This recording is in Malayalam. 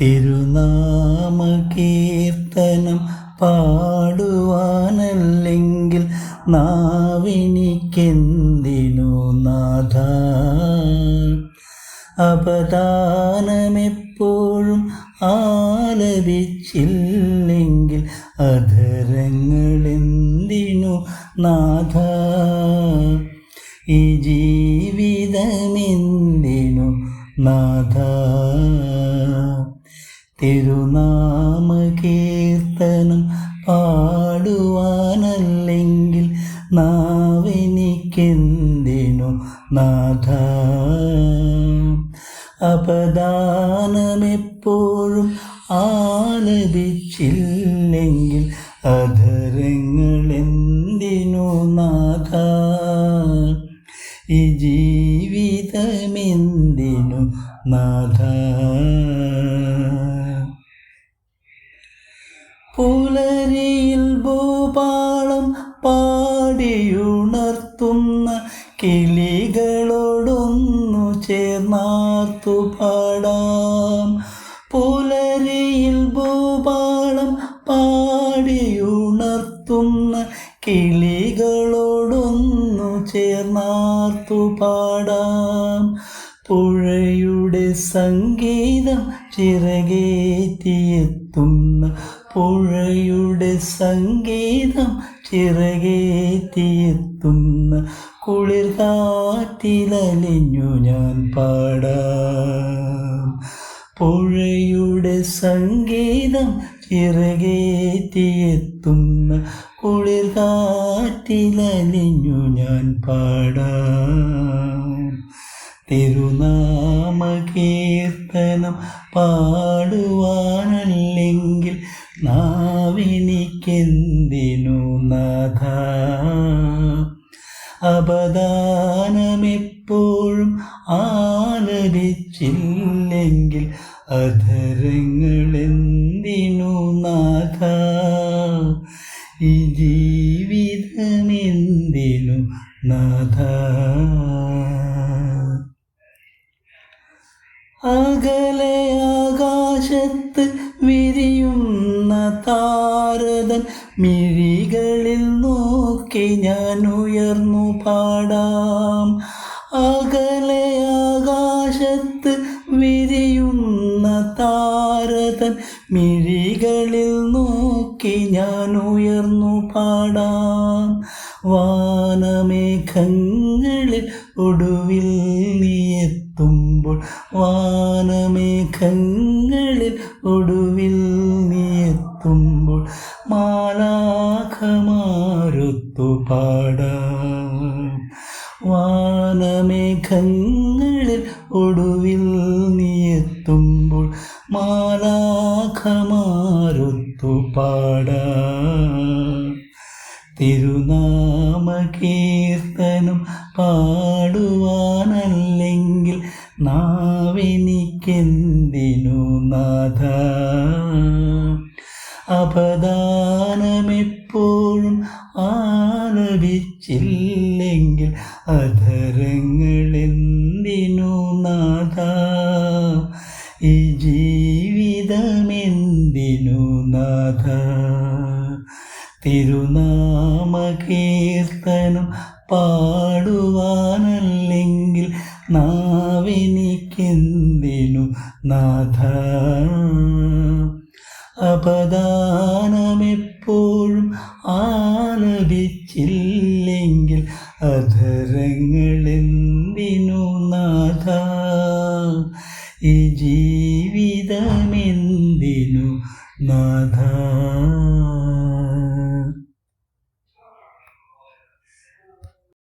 തിരുനാമകീർത്തനം പാടുവാനല്ലെങ്കിൽ നാവിനിക്കെന്തിനു നാഥ? അപദാനമെപ്പോഴും ആലപിച്ചില്ലെങ്കിൽ അധരങ്ങളെന്തിനു നാഥ? ഈ ജീവിതമെന്തിനു നാഥ? തിരുനാമകീർത്തനം പാടുവാനല്ലെങ്കിൽ നാവെനിക്കെന്തിനു നാഥ? അപദാനമെപ്പോഴും ആലപിച്ചില്ലെങ്കിൽ അധരങ്ങളെന്തിനു നാഥ? ഈ ജീവിതമെന്തിനു നാഥ? പുലരിയിൽ ഭൂപാളം പാടിയുണർത്തുന്ന കിളികളോടൊന്നു ചേർന്നാർത്തു പാടാം. പുലരിയിൽ ഭൂപാളം പാടിയുണർത്തുന്ന കിളികളോടൊന്നു ചേർന്നാർത്തു പാടാം. പുഴയുടെ സംഗീതം ചിറകേറ്റിയെത്തുന്ന പുഴയുടെ സംഗീതം ചിറകേറ്റിയെത്തുന്ന കുളിർ കാറ്റിലലിഞ്ഞു ഞാൻ പാടാം. പുഴയുടെ സംഗീതം ചിറകേറ്റിയെത്തുന്ന കുളിർ കാറ്റിലലിഞ്ഞു ഞാൻ പാടാം. തിരുനാമകീർത്തനം പാടുവാനല്ലെങ്കിൽ അപദാനമെപ്പോഴും ആലപിച്ചില്ലെങ്കിൽ അധരങ്ങളെന്തിനു നാഥ? ഈ ജീവിതമെന്തിനു നാഥ? അകലെ ആകാശത്ത് മിഴികളിൽ നോക്കി ഞാൻ ഉയർന്നു പാടാം. അകലെ ആകാശത്ത് വിരിയുന്ന താരതൻ മിഴികളിൽ നോക്കി ഞാൻ ഉയർന്നു പാടാം. വാനമേഘങ്ങളിൽ ഒടുവിൽ നീ എത്തുമ്പോൾ വാനമേഘങ്ങളിൽ ഒടുവിൽ പാടാം. വാനമേഘങ്ങളിൽ ഒടുവിൽ നീയെത്തുമ്പോൾ മാലാഖമാരൊത്തു പാടാം. തിരുനാമകീർത്തനം പാടുവാനല്ലെങ്കിൽ നാവെനിക്കെന്തിനു നാഥ? അപദാനമെപ്പോഴും ആലപിച്ചില്ലെങ്കിൽ അധരങ്ങളെന്തിനു നാഥ? ഈ ജീവിതമെന്തിനു നാഥ? തിരുനാമകീർത്തനം പാടുവാനല്ലെങ്കിൽ നാവിനിക്കെന്തിനു നാഥ? അപദാനമെപ്പോഴും ആലപിച്ചില്ലെങ്കിൽ അധരങ്ങളെന്തിനു നാഥ? ഈ ജീവിതമെന്തിനു നാഥ?